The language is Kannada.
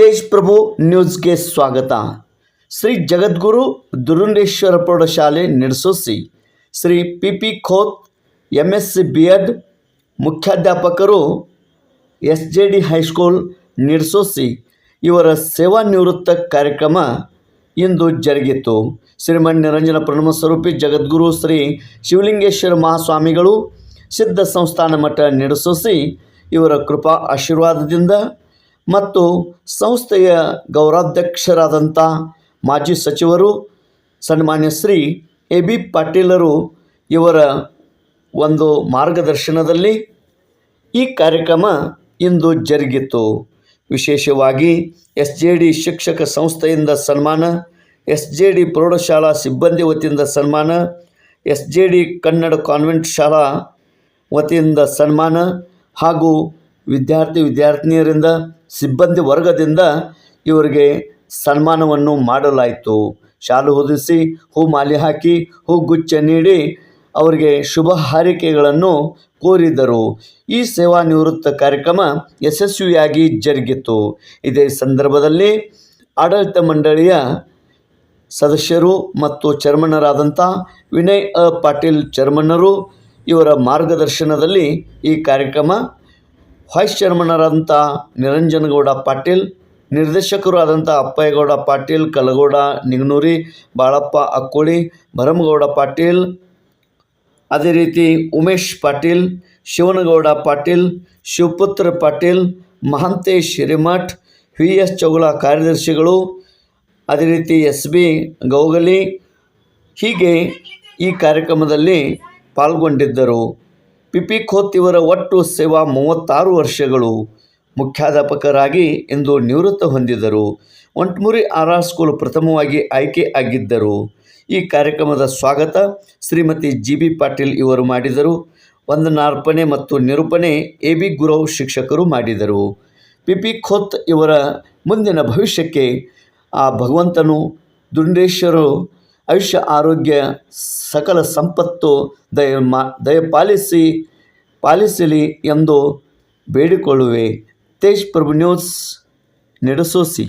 ತೇಜ್ ಪ್ರಭು ನ್ಯೂಸ್ಗೆ ಸ್ವಾಗತ. ಶ್ರೀ ಜಗದ್ಗುರು ದುರುಂಡೇಶ್ವರ ಪ್ರೌಢಶಾಲೆ Nirsosi Shri P P Khot M S C B Ed ಮುಖ್ಯಾಧ್ಯಾಪಕರು S J D high school Nirsosi ಇವರ ಸೇವಾ ನಿವೃತ್ತ ಕಾರ್ಯಕ್ರಮ ಇಂದು ಜರುಗಿತು. ಶ್ರೀಮನ್ ನಿರಂಜನ ಪ್ರಣಮ ಸ್ವರೂಪಿ ಜಗದ್ಗುರು ಶ್ರೀ ಶಿವಲಿಂಗೇಶ್ವರ ಮಹಾಸ್ವಾಮಿಗಳು ಸಿದ್ಧ ಸಂಸ್ಥಾನ ಮಠ ನಿರ್ಸೋಸಿ ಇವರ ಕೃಪಾ ಆಶೀರ್ವಾದದಿಂದ ಮತ್ತು ಸಂಸ್ಥೆಯ ಗೌರವಾಧ್ಯಕ್ಷರಾದಂಥ ಮಾಜಿ ಸಚಿವರು ಸನ್ಮಾನ್ಯ ಶ್ರೀ ಎ ಬಿ ಪಾಟೀಲರು ಇವರ ಒಂದು ಮಾರ್ಗದರ್ಶನದಲ್ಲಿ ಈ ಕಾರ್ಯಕ್ರಮ ಇಂದು ಜರುಗಿತು. ವಿಶೇಷವಾಗಿ ಎಸ್ ಜೆ ಡಿ ಶಿಕ್ಷಕ ಸಂಸ್ಥೆಯಿಂದ ಸನ್ಮಾನ, ಎಸ್ ಜೆ ಡಿ ಪ್ರೌಢಶಾಲಾ ಸಿಬ್ಬಂದಿ ವತಿಯಿಂದ ಸನ್ಮಾನ, S J D Kannada convent ಶಾಲಾ ವತಿಯಿಂದ ಸನ್ಮಾನ ಹಾಗೂ ವಿದ್ಯಾರ್ಥಿ ವಿದ್ಯಾರ್ಥಿನಿಯರಿಂದ, ಸಿಬ್ಬಂದಿ ವರ್ಗದಿಂದ ಇವರಿಗೆ ಸನ್ಮಾನವನ್ನು ಮಾಡಲಾಯಿತು. ಶಾಲು ಹೊದಿಸಿ, ಹೂ ಮಾಲೆ ಹಾಕಿ ಹೂಗುಚ್ಛ ನೀಡಿ ಅವರಿಗೆ ಶುಭ ಹಾರೈಕೆಗಳನ್ನು ಕೋರಿದರು. ಈ ಸೇವಾ ನಿವೃತ್ತ ಕಾರ್ಯಕ್ರಮ ಯಶಸ್ವಿಯಾಗಿ ಜರುಗಿತು. ಇದೇ ಸಂದರ್ಭದಲ್ಲಿ ಆಡಳಿತ ಮಂಡಳಿಯ ಸದಸ್ಯರು ಮತ್ತು ಚೇರ್ಮನ್ನರಾದಂಥ ವಿನಯ್ ಅ ಪಾಟೀಲ್ ಚೇರ್ಮನ್ನರು ಇವರ ಮಾರ್ಗದರ್ಶನದಲ್ಲಿ ಈ ಕಾರ್ಯಕ್ರಮ ವೈಸ್ ಚೇರ್ಮನ್ನರಾದಂಥ ನಿರಂಜನಗೌಡ ಪಾಟೀಲ್ ನಿರ್ದೇಶಕರು ಆದಂಥ ಅಪ್ಪಯ್ಯಗೌಡ ಪಾಟೀಲ್, ಕಲಗೌಡ, ನಿಗ್ನೂರಿ, ಬಾಳಪ್ಪ ಅಕ್ಕೋಳಿ, ಭರಮಗೌಡ ಪಾಟೀಲ್, ಅದೇ ರೀತಿ ಉಮೇಶ್ ಪಾಟೀಲ್, ಶಿವನಗೌಡ ಪಾಟೀಲ್, ಶಿವಪುತ್ರ ಪಾಟೀಲ್, ಮಹಂತೇಶ್ ಹಿರೇಮಠ್ ವಿ ಎಸ್ ಚೌಗುಲ ಕಾರ್ಯದರ್ಶಿಗಳು, ಅದೇ ರೀತಿ ಎಸ್ ಬಿ ಗೌಗಲಿ ಹೀಗೆ ಈ ಕಾರ್ಯಕ್ರಮದಲ್ಲಿ ಪಾಲ್ಗೊಂಡಿದ್ದರು. ಪಿ ಪಿ ಖೋತ್ ಇವರ ಒಟ್ಟು ಸೇವಾ ಮೂವತ್ತಾರು ವರ್ಷಗಳು ಮುಖ್ಯಾಧ್ಯಾಪಕರಾಗಿ ಇಂದು ನಿವೃತ್ತ ಹೊಂದಿದರು ಒಂಟ್ಮುರಿ ಆರ್ ಆರ್ ಸ್ಕೂಲ್ ಪ್ರಥಮವಾಗಿ ಆಯ್ಕೆ ಆಗಿದ್ದರು. ಈ ಕಾರ್ಯಕ್ರಮದ ಸ್ವಾಗತ ಶ್ರೀಮತಿ ಜಿ ಬಿ ಪಾಟೀಲ್ ಇವರು ಮಾಡಿದರು. ವಂದನಾರ್ಪಣೆ ಮತ್ತು ನಿರೂಪಣೆ ಎ ಬಿ ಗುರವ್ ಶಿಕ್ಷಕರು ಮಾಡಿದರು. ಪಿಪಿ ಖೋತ್ ಇವರ ಮುಂದಿನ ಭವಿಷ್ಯಕ್ಕೆ ಆ ಭಗವಂತನು ದುಂಡೇಶ್ವರು ಆಯುಷ್ಯ ಆರೋಗ್ಯ ಸಕಲ ಸಂಪತ್ತು ದಯ ಮಾ ದಯಪಾಲಿಸಿ ಪಾಲಿಸಲಿ ಎಂದು ಬೇಡಿಕೊಳ್ಳುವೆ. ತೇಜ್ ಪ್ರಭು ನ್ಯೂಸ್ ನಡೆಸೋಸಿ.